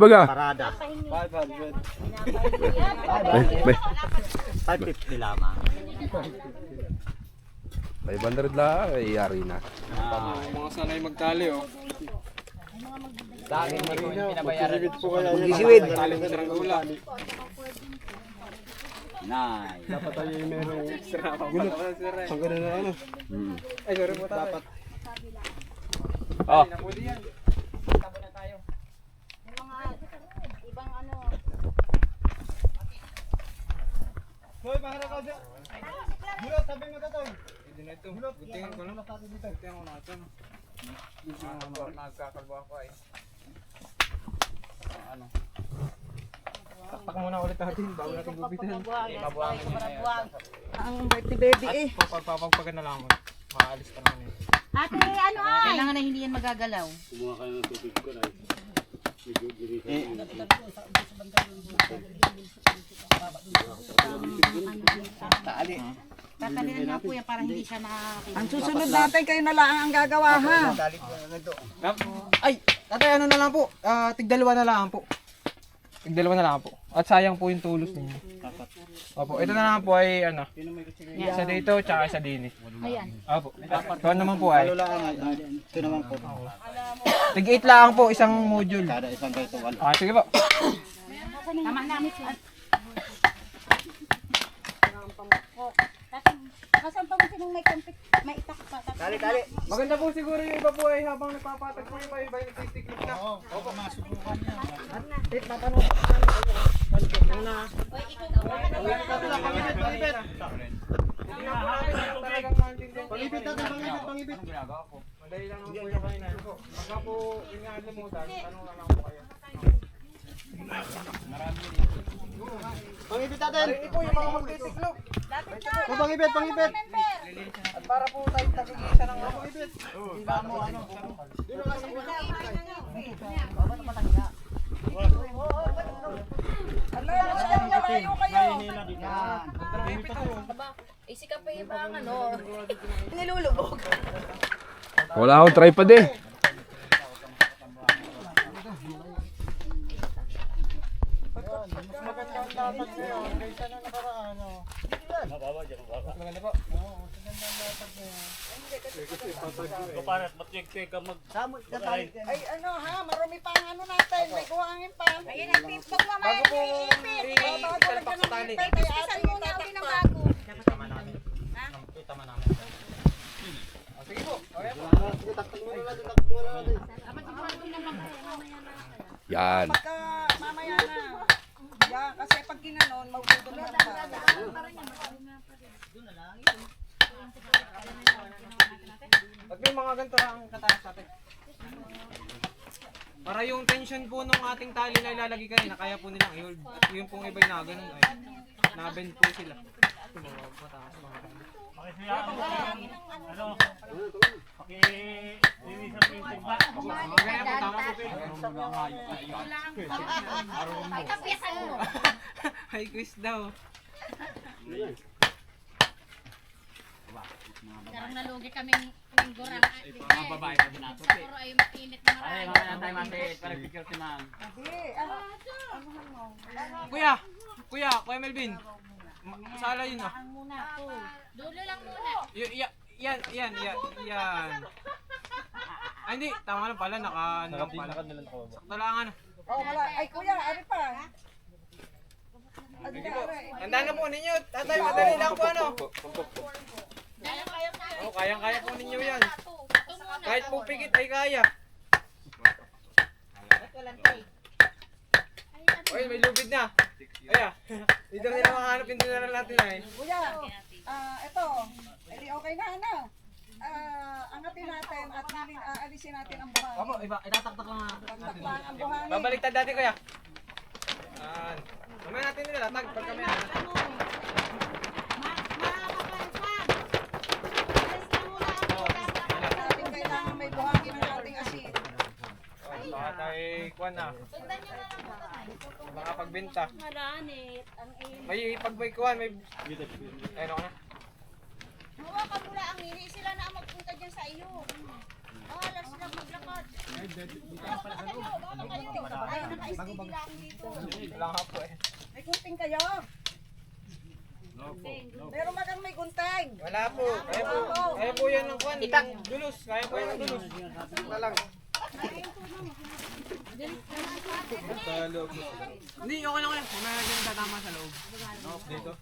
Baga. Parada. 500. May, may. 550 lamang. 500 lang, ay yari na. Mga sanay magtali oh. Dami mo rin pinabayaran. gula. Nice. Dapat tayo yung merong extra pa. Gulot. Ang gano'n na ano. Mm. Ay, sorry po dapat. Oh. Napuli yan. Ibang ano. Hoy, mahara ka dyan. Gulot, sabi mo to. Hindi na ito. Gutingin ko lang. Gutingin ko na ito. Nagkakalbo ako ay. Ano? Taktak muna ulit natin bago natin gupitan. Mabuhangin na yun. Ang birthday baby eh. Papagpagan na lang ako. Maalis ka naman eh. Ate, ano ay? Kailangan na hindi yan magagalaw. Tatalinin nga po yan para hindi siya nakakita. Ang susunod natin kayo na lang ang gagawa ha. Ay, tatay ano na lang po. Ah, tigdalawa na lang po. Tigdalawa na lang po. At sayang po yung tulos ninyo. Opo, ito na lang po ay ano. Isa dito, tsaka isa din eh. Ayan. Opo. Ito naman po ay. Ito naman po. Tig 8 lang po isang module. Kada isang wala. Ah, sige po. Tama namin Kasan pa mo sinong may kompit, may itak pa. Kali, kali. Maganda po siguro yung iba po ay habang nagpapatag po yung iba, yung nagtitiklik na. Opo, masubukan niya. Pangipit natin, pangipit, pangipit. Madali lang naman po yung kainan. Pagka po yung nga limutan, tanong na lang po kayo. Pangipit natin. Ito po yung mga magtitiklop. O, pangipit, pangipit. At para po tayo tagigisa ng mga pangipit. Malayo kayo. Isikap pa yung mga ano. Nilulubog. Wala akong tripod eh. Ay ano ha, marami pa ang ano natin. May kuhangin pa. Ayan ang tip. Pag mamaya Bago po ipit. Bago lagyan ng tali. ipit ay Isan ating muna uli ng itatakpan. bago. Sige po. Okay po. Yan. Pagka mamaya na. Yan, kasi pag ginanon, magdudulog na tayo. Pag may mga ganito lang ang kataas natin. Para yung tension po nung ating tali na ilalagay kayo na kaya po nilang i-hold. Yung pong iba'y na ganun ay nabend po sila. Mga mataas mga ganun. Mga ganyan po, tama po. Ay, kapiyasan mo. High quiz daw. Karang nalugi kaming linggurang. Mga babae pa din nato. Siguro ay mainit na marami. Ay, mamaya tayo masit. Para picture si ma'am. Hindi, ano, ano mo? Kuya! Kuya! Kuya Melvin! Sala yun ah. Dulo lang muna. Yan, yan, yan, yan. Ay hindi, tama na pala, naka, ano lang pala. Sakto lang ano. Oh, wala. Ay kuya, ano pa? Ano ano? Tandaan na po ninyo, tatay, madali lang po ano. Oh, kayang-kaya po ninyo yan. Kahit po pikit ay kaya. Oy, may lubid na. Aya, dito nila makahanap yung dinala natin ay. Kuya, ah, ito. Edi okay na, ano? Ah, angatin natin at liling, ah, alisin natin ang buhangin. Opo, iba, itataktak lang natin. Takpan ang buhangin. Babaliktad dati kuya. Yan. Mamaya natin nila, tag, pag kami na. Baka tayo, kuwan na. Baka pagbenta. Maranit. Ang init. May pag may kuwan, may... Ayun ako na. Hawakan mo lang ang nili. Sila na ang magpunta dyan sa iyo. Wala nga po eh. May gunting kayo? Meron magang may gunting. Wala po. Kaya po, kaya po yan ng kwan. Itak. Dulos. Kaya po yan ng dulos. Wala lang. Hindi, okay lang yan. Mamaya yung tatama sa loob. Dito?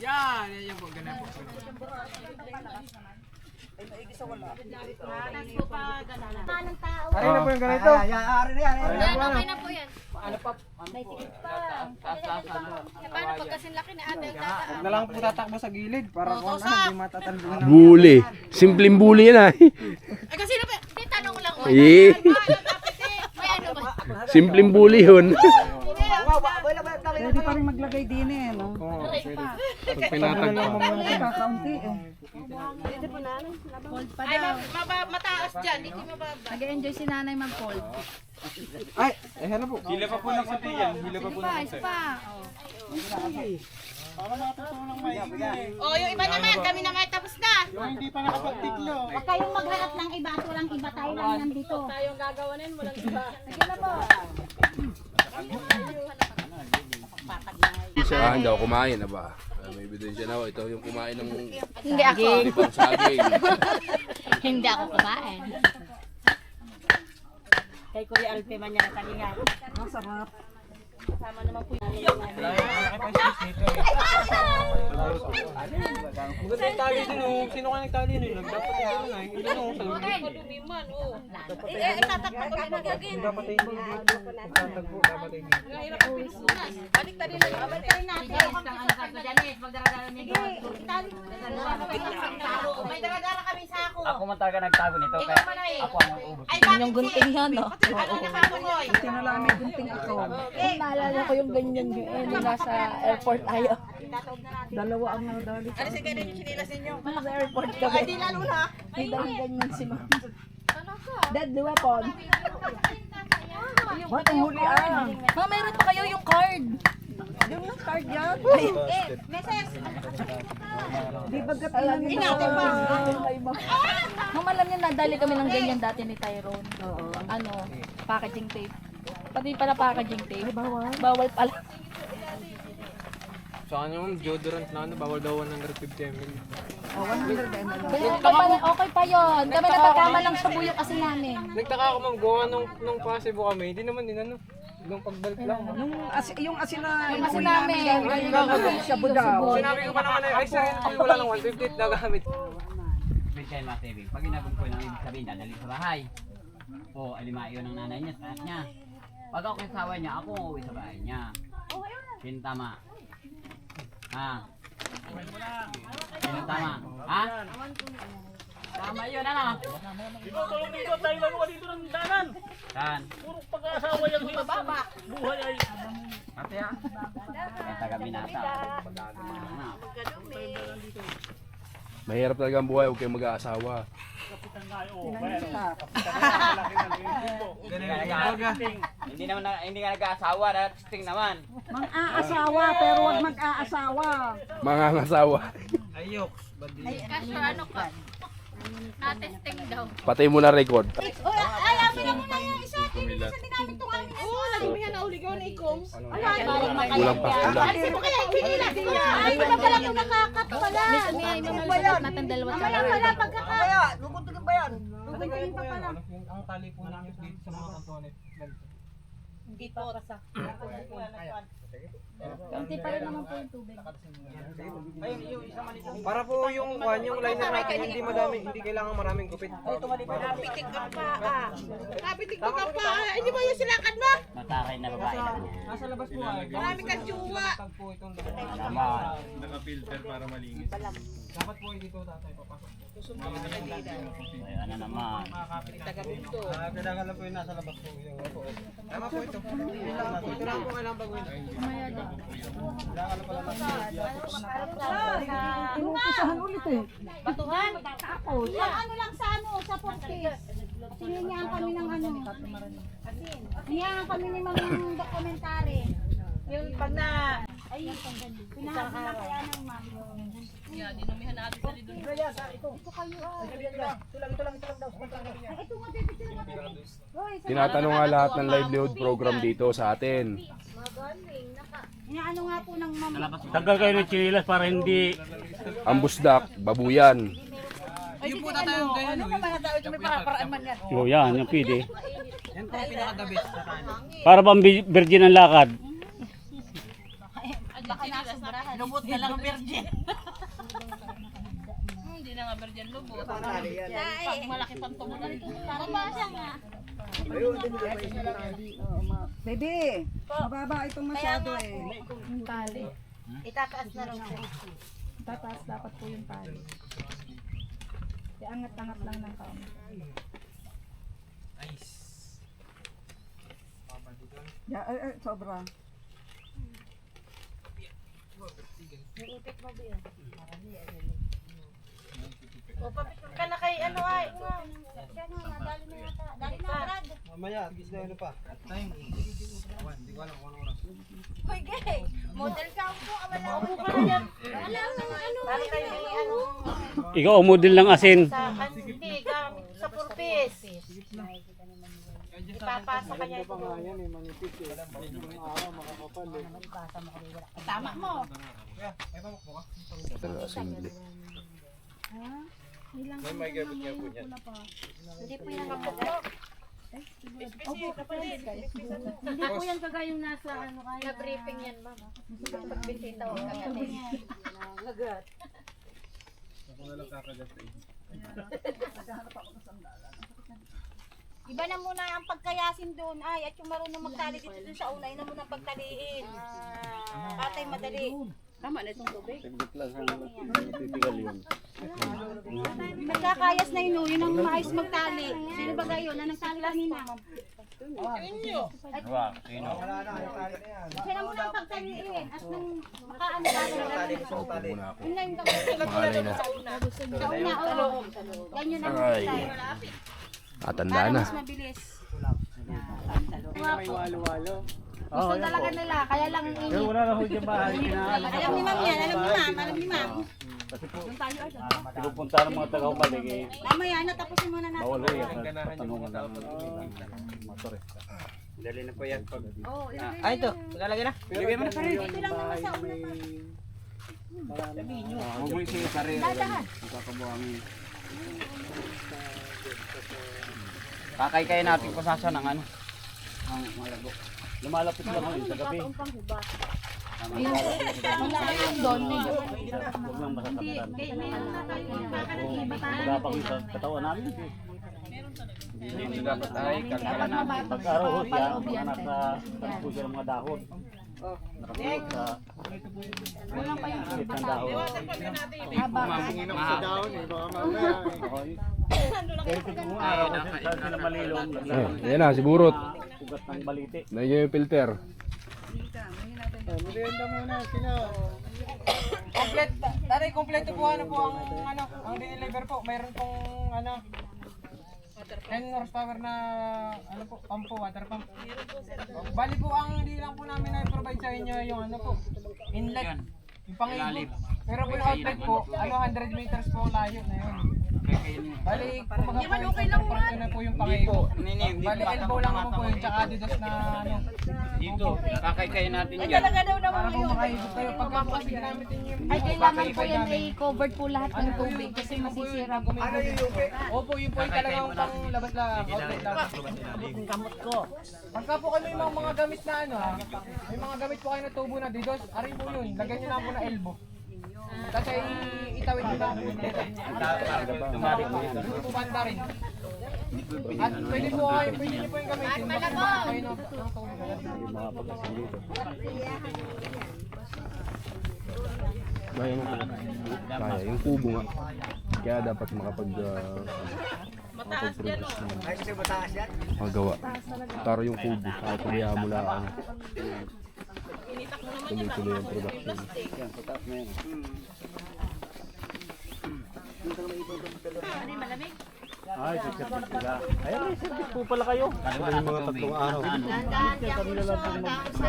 Yan, yan yan po. Ganun po. Manang tao. Ay na po yung ganito. Yan, okay na po yan. Ano pa? May tikit pa. Eh, paano pag kasing laki ni ate tataas? Huwag na lang po tatakbo sa gilid para kung ano, hindi matatalbuhan ng Bully. Simpleng bully yan ah. Ay, kasi na pa. Hindi, tanong lang. mo. Eh. Tapos eh? May ano ba? Simpleng bully yun. Pwede pa rin maglagay din eh, no? Oo, pa. pag pinatagpa. Kakaunti eh. Ay, ma- maba- mataas dyan. Hindi mababa. Nag-enjoy si nanay mag-fold. Ay, eh ano po? Hila pa po ng sabi yan. Hila pa po Pa, isa pa. Oh, yung iba naman. Kami na may tapos na. Yung hindi pa nakapagtiklo. Huwag kayong maghanap ng iba at walang iba tayo lang nandito. Tayong yun. Walang iba. Siya hindi ako kumain na ba? Ah, May ebidensya na ako. Ito yung kumain ng Hindi ako. ibang saging. Hindi ako kumain. Kay Kuya Alpe man niya kalinga. Masarap. Maganda yung tali din oh. Sino ka nagtali nun? Dapat yung ano na. Hindi na ako sa Eh, eh, tatakpan ko na gagawin. Dapat yung Tatagpo, dapat yung Balik-tarin na yung balik-tarin natin. May daradara kami sa ako. Ako man talaga nagtago nito Ikaw kaya man ay. ako ang ubos. Yung gunting yan, no? Ano nakakuloy? Tinala may gunting ako. Naalala ko yung ganyan yung eh, nung nasa airport tayo. Dalawa ang nadali. Ano si ganun yung sinilas ninyo? Nasa airport kami. Ay, di lalo na. May dalang ganyan si ma'am. Deadly weapon. Ba't ang hulian? Ma'am, meron pa kayo yung card. Yung ng card yan. Eh, meses. Di ba gatilan nila? Ingatan pa. Ma'am, alam niyo, nadali kami ng ganyan dati ni Tyrone. Ano, packaging tape. Pati pala packaging tape. bawal. Bawal pala. Sa kanya yung deodorant na ano, bawal daw 150 ml. Oh, 100 ml. Kaya okay pa, okay pa yun. Kami napagkama lang sa buyo kasi namin. Nagtaka ako ma'am, gawa nung, nung pasibo kami, hindi naman din ano. Nung pagbalik lang. Yung, as, yung asin na Kasi huli namin, namin, yung shabu daw. Sinabi ko pa naman ay, ay sir, ito wala nang 150 na gamit. Special mga saving. Pag inabog ko ng ibig sabihin, dadalhin sa bahay. O alimayo ng nanay niya sa niya. Pag ako kasawa niya, ako ang uuwi sa bahay niya. Sino tama? Ha? Sino tama? Ha? Tama yun, ano? Ikaw, tulong dito, tayo lang dito ng danan. Saan? Puro pag-asawa yung mababa. Buhay ay... Ate ha? Kaya taga binasa. Ano? Mahirap talaga ang buhay. Huwag kayong mag-aasawa. Ganun yung baga. Hindi naman na, hindi ka nag-aasawa, testing naman. Mang-aasawa, pero wag mag-aasawa. Mga asawa. Ayok. Badi. Kasyo, ano ka? Natesting daw. Patay mo na record. Ay, amin na muna yung isa. Tinigil sa dinamit itong amin. Oo, yan nauligaw na ikom. Kulang pa, kulang. Alisin mo kaya, hinila. Ay, di ba pala yung nakakat pala? Minsan nga yung mga sagot natin dalawa Wala tayo. pala pagkaka... Yung, ang tali po namin dito sa mga kantones. Kunti pa rin naman po yung tubig. Para po yung kwan, yung liner natin, hindi madami, hindi kailangan maraming gupit. Kapitik ka pa. Kapitik ka pa. Ay, di ba yung silakan mo? Mataray na babae na niya. Nasa labas po ay. Marami kang tsuwa. Tagpo itong dalawa. Tama. Dapat po dito tatay papasok. Ay, ano naman. Ah, Kailangan lang po yung nasa labas po. Yung opo. Tama po ito. Ito lang po, lang po kailangan baguhin. Inumpisahan ulit eh. Batuhan. Yung ano lang sa ano, sa portis. Sininyahan kami ng ano. Sininyahan kami ni mga dokumentary. Yung pag na, Tinatanong nga lahat ng livelihood program dito sa atin. Inaano nga po ng mama. Tanggal kayo ng chinilas para hindi Ambusdak, babuyan. Yung po tatayong ganyan, no? Oh, yan, yung pwede. Yan po ang pinaka-the best sa. Para bang bi- virgin ang lakad. Lubot ka lang virgin. Hindi na nga virgin lubot. Pag malaki pang tumunan ito. Mabasa nga. Baby, mababa itong masyado eh. Yung tali. Itataas na rin siya. Tataas dapat po yung tali. Iangat-angat lang ng kaunti. Nice. Ya, ay, ay, sobra. Mamaya, tigis na ano pa. Time. Awan, Hindi ko alam kung ano oras. Model ka po. Wala ako ka yan. Wala ka ano. Para kayo ano. Ikaw, umudil ng asin. Hindi, sa purpose. Ipapasa ka niya ito. Yan eh, manipis eh. Yung araw, makakapal eh. Tama mo. Ay, pamukbo ka? Talaga assembly. Hindi po yan nakapagod. Hindi po yan kagayong nasa ano kaya. Na-briefing yan, mama. Pagbisita ko kagabi. Iba na muna ang pagkayasin doon ay at yung marunong magtali dito dun sa una, yun na muna ang pagtaliin. Patay madali. Tama na itong tubig. Nagkakayas na yun, oh. yun ang maayos magtali. Sino ba gayon na nagtali kanina? Na, tali na yan. Siya na muna ang pagtaliin at nung makaano ka muna ako. Yun na yung na. Sa una, oo. Ganyan ang Ay. Magtali. Atanda Para na. mas mabilis. May walo-walo. Gusto talaga nila, kaya lang Pero init. wala na ho dyan bahay. Alam ni ma'am yan, alam ni ma'am, alam ni ma'am. Pinupunta ng mga taga-ubalik eh. Mamaya na, tapusin muna natin. Bawal ho yan. Patanungan ng motor eh. Dali na po yan pag... Oo, ilagay Ay, ito. Lalagay na. Bigay mo na pa rin. Ito lang naman sa una pa. Huwag mo yung sarili. Magkakabuhangin. Kakay kayo natin kung sasa ng ano. Ang malago. Lumalapit lang yun sa gabi. Huwag lang masasaktan. Wala pa kayo sa katawan namin. Hindi dapat ay kagala natin. Pag-araw ho siya, mga nasa ng dahon. Nakatulog sa kulang pa yung dahon. haba. Sa daon eh, baka mamaya eh. Okay. Pero kung araw kasi saan sila malilong, Oh, naglalang yan na, si Burot. ugat ng balite. Nandiyan yung filter. Oh, Merienda muna, sino? Komplet, tatay, kompleto po ano po ang ano, ang deliver po. Mayroon pong ano 10 horsepower na ano po, pump po, water pump. Bali po ang hindi lang po namin na-provide sa inyo yung ano po, inlet, yung pangilip. Pero po yung outlet po, ano 100 meters po ang layo na yun. Bali, kumaga po yung support ko na po yung pangilip. Bali, elbow lang naman po yun, tsaka adidas na ano. Dito, kakay natin Ay, talaga daw naman Para po ngayon. makahigop kayo pagka po ginamit ninyo yung Ay, kailangan po yan ay covered po lahat ng tubig kasi Kasi masisira po. Ano yung yupi? Opo, yun po yung talagang pang labas lang. Outlet lang. Gamot ko. Pagka po kayo may mga, mga gamit na ano ha, may mga gamit po kayo na tubo na didos, arin po yun, lagyan nyo lang po na elbow. Kasi itawid nyo lang. Hindi po banda rin. At pwede po kayo, pwede po yung gamitin. Ng ng tubo. makapag-asin dito. Kaya mo Kaya, yung kubo nga. Kaya dapat makapag... Uh, makapag-produce ng Ay, kasi mataas yan. magawa. Taro yung kubo. Kahit pabayaan mo lang. Tuloy-tuloy ang production. Yan, sa taas na yan. Ay, sa service sila. Ay, may service po pala kayo. Yung mga tatlong araw. Dahan-dahan, diyan ko na sa sa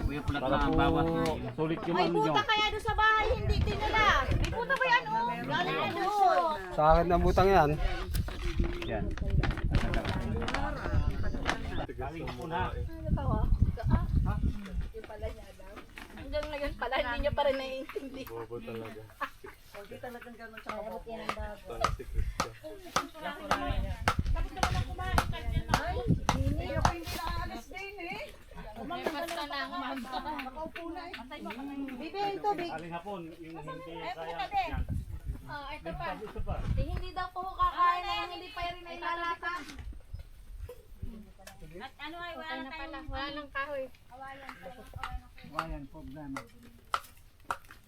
Kuya pula Para na po bawas. sulit yung ano nyo. puta kaya doon sa bahay, hindi tinala. May puta ba yan, oh? Galing na doon. Sa akin na butang yan. Yan. Hanggang ngayon pala, hindi niya pa rin naiintindi. Basta na ako. Bibili yung tubig. Aling hapon, yung hindi Ay, kaya. puta din. Ah, ito pa. Eh, hindi daw po kakain na hindi pa rin na ilalata. At ano ay, wala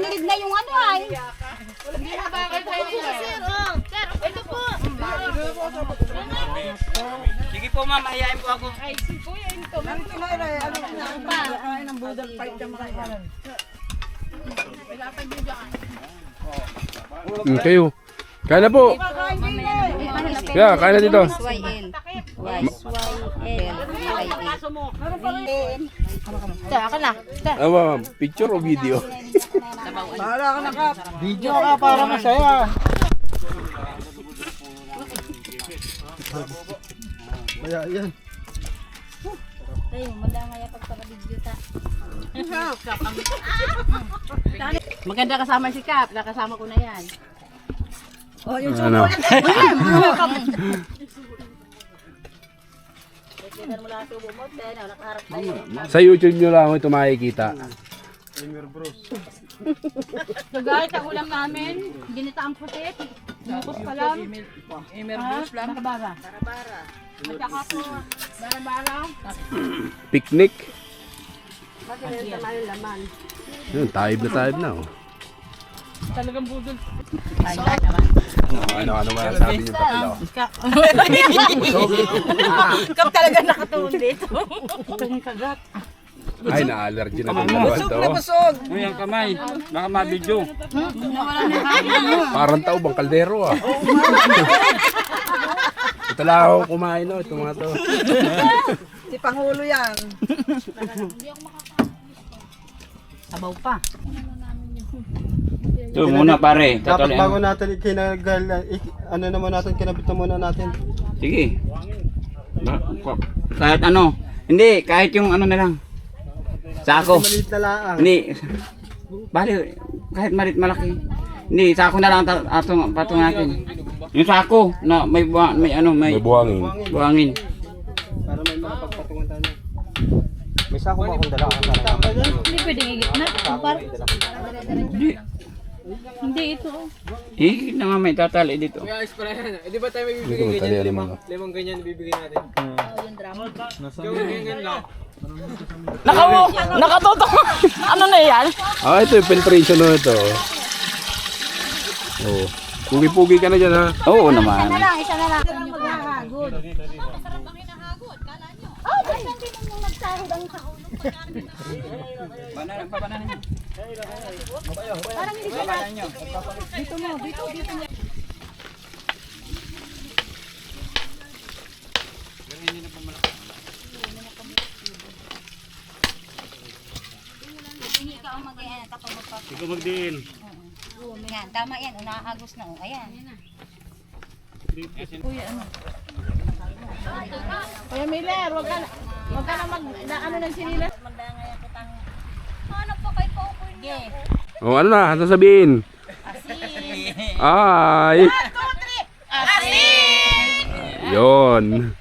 Nilid na yung ano ay. Hindi na tayo nila. Sir, oh. Sir, ito po. Sige po ma'am, hayain po ako. Hmm, kayo. Kaya na po. Kaya, kaya na dito. Saka na. Awa, picture o video? Video ka para masaya. Kaya yan. Tayo, madangaya pagpaka-video ta. Maganda kasama si Kap. Nakasama ko na yan. Ano? Sa YouTube nyo lang ito makikita. Nagalit ang ulam namin. Ginitaang pusit. Bukos pa lang. Emerbus lang. Barabara. At saka po, barabara. Picnic. Yun, taib na taib na. Oh. Talagang budol. Ano, ano masasabi nyo tatlo? Kap talaga nakatuon dito. Ay, na-allergy na itong dalawa to. Uy, ang kamay. Baka mabidyo. Parang taubang kaldero ah. Ito lang ako kumain no, itong mga to. Sabaw pa. Ito muna pare. Dapat bago natin ikinagal, ik- ano naman natin, kinabit na muna natin. Sige. Ba- ko- Kahit ano. Hindi, kahit yung ano na lang. Sako. Maliit na laang. Hindi. Bali, kahit malit malaki. Hindi, sako na lang ta- atong patong natin. Yung sako na may buwa, may ano, may, May buhangin. buhangin. Para may makapagpatungan tayo. May sako ba akong dala? Hindi pwedeng igitna. Hindi. Hindi ito. Eh, na nga may tatali dito. Kaya ayos pala yan. Eh, di ba tayo may Hindi bibigay ko ganyan? matali, Limang, limang ganyan bibigay natin. Gawin ganyan ganyan lang. Nakawo! Nakatoto! ano na yan? Ah, ito yung filtration na ito. Oh. Pugi-pugi ka na dyan ha. Oo naman. Isa na lang, isa na lang. Maghahagod. Masarap ang hinahagod, kala nyo. Oh, basta hindi mo nung nagsahod ang sahod. Parang hindi siya na. Dito mo, dito, dito magpapalala. Ikaw magdiin. Yan, tama yan. Unaagos na. Oh. Ayan. Kuya Miller, wag ka na, wag ka na mag, na, ano ng sinilas. Ano pa kay Popoy niya? Oh, ano na? Ano sabihin? Ay! Yon.